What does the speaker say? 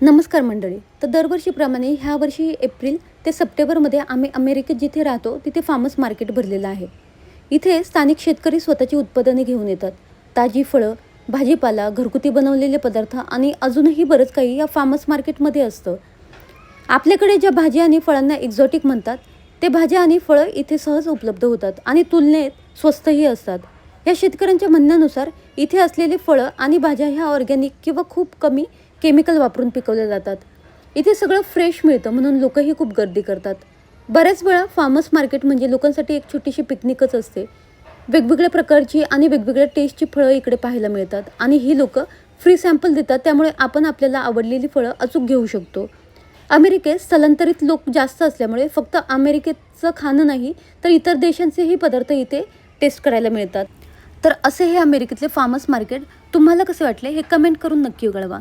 नमस्कार मंडळी. तर दरवर्षीप्रमाणे ह्या वर्षी एप्रिल ते सप्टेंबरमध्ये आम्ही अमेरिकेत जिथे राहतो तिथे फार्मर्स मार्केट भरलेलं आहे. इथे स्थानिक शेतकरी स्वतःची उत्पादने घेऊन येतात. ताजी फळं भाजीपाला घरगुती बनवलेले पदार्थ आणि अजूनही बरंच काही या फार्मर्स मार्केटमध्ये असतं. आपल्याकडे ज्या भाज्या आणि फळांना एक्झॉटिक म्हणतात ते भाज्या आणि फळं इथे सहज उपलब्ध होतात आणि तुलनेत स्वस्तही असतात. या शेतकऱ्यांच्या म्हणण्यानुसार इथे असलेली फळं आणि भाज्या ह्या ऑर्गॅनिक किंवा खूप कमी केमिकल वापरून पिकवले जातात. इथे सगळं फ्रेश मिळतं म्हणून लोकही खूप गर्दी करतात. बऱ्याच वेळा फार्मर्स मार्केट म्हणजे लोकांसाठी एक छोटीशी पिकनिकच असते. वेगवेगळ्या प्रकारची आणि वेगवेगळ्या टेस्टची फळं इकडे पाहायला मिळतात आणि ही लोकं फ्री सॅम्पल देतात त्यामुळे आपण आपल्याला आवडलेली फळं अचूक घेऊ शकतो. अमेरिकेत स्थलांतरित लोक जास्त असल्यामुळे फक्त अमेरिकेचं खाणं नाही तर इतर देशांचेही पदार्थ इथे टेस्ट करायला मिळतात. तर असे हे अमेरिकेतले फार्मर्स मार्केट तुम्हाला कसे वाटले हे कमेंट करून नक्की कळवा.